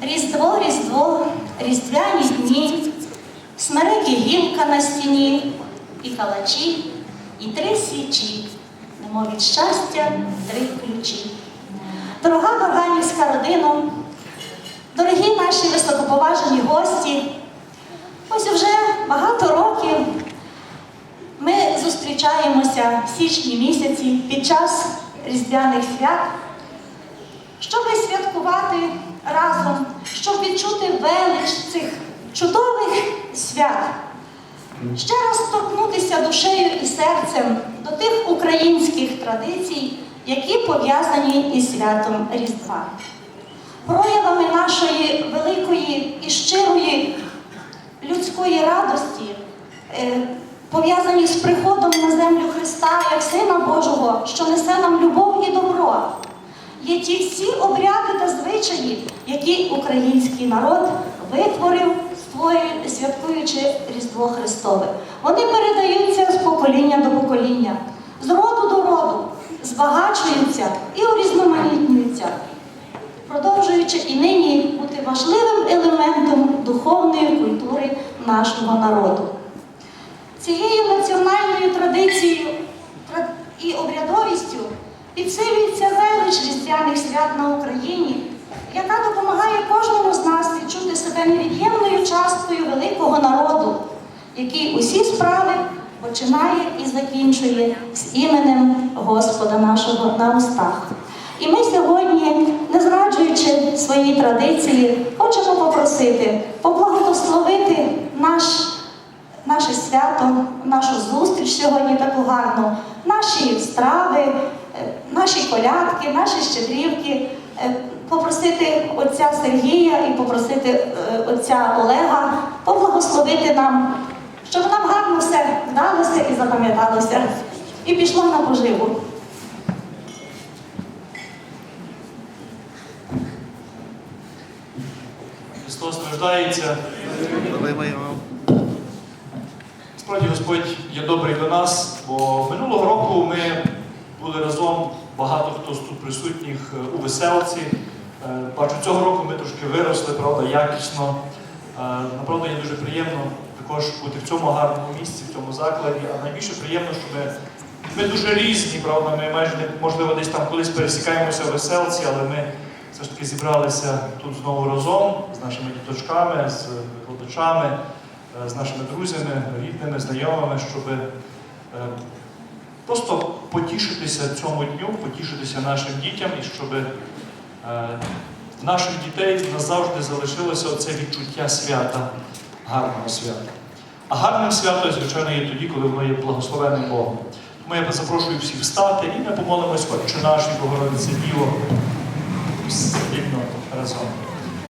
Різдво, Різдво, різдвяні дні, смереки гілка на стіні, і калачі, і три свічі, немов від щастя три ключі. Дорога Варганівська родина, дорогі наші високоповажені гості, ось уже багато років ми зустрічаємося в січні місяці під час різдвяних свят, щоб святкувати разом, відчути велич цих чудових свят. Ще раз торкнутися душею і серцем до тих українських традицій, які пов'язані із святом Різдва. Проявами нашої великої і щирої людської радості, е, пов'язані з приходом на землю Христа як Сина Божого, що несе нам любов і добро, є ті всі обряди та звичаї, які український народ витворив, святкуючи Різдво Христове. Вони передаються з покоління до покоління, з роду до роду, збагачуються і урізноманітнюються продовжуючи і нині бути важливим елементом духовної культури нашого народу. Цією національною традицією і обрядовістю підсилюється велич різдвяних свят на Україні, яка допомагає кожному з нас відчути себе невід'ємною часткою великого народу, який усі справи починає і закінчує з іменем Господа нашого на устах. І ми сьогодні, не зраджуючи свої традиції, хочемо попросити поблагословити наш, наше свято, нашу зустріч сьогодні таку гарну, наші страви, е, наші колядки, наші щедрівки, попросити отця Сергія і попросити е, отця Олега поблагословити нам, щоб нам гарно все вдалося і запам'яталося, і пішло на поживу. Христос страждається. Справді Господь є добрий до нас, бо минулого року ми були разом, багато хто з тут присутніх е, у веселці. Е, Бачу, цього року ми трошки виросли, правда, якісно. Е, Направду є дуже приємно також бути в цьому гарному місці, в цьому закладі. А найбільше приємно, що ми, ми дуже різні, правда, ми майже можливо десь там колись пересікаємося в веселці, але ми все ж таки зібралися тут знову разом з нашими діточками, з викладачами, з нашими друзями, рідними, знайомими, щоб просто потішитися цьому дню, потішитися нашим дітям і щоб е, в наших дітей назавжди залишилося це відчуття свята, гарного свята. А гарним свято, звичайно, є тоді, коли воно є благословенним Богом. Тому я запрошую всіх встати і ми помолимось, Отче наш і Богородице Діво, спільно разом.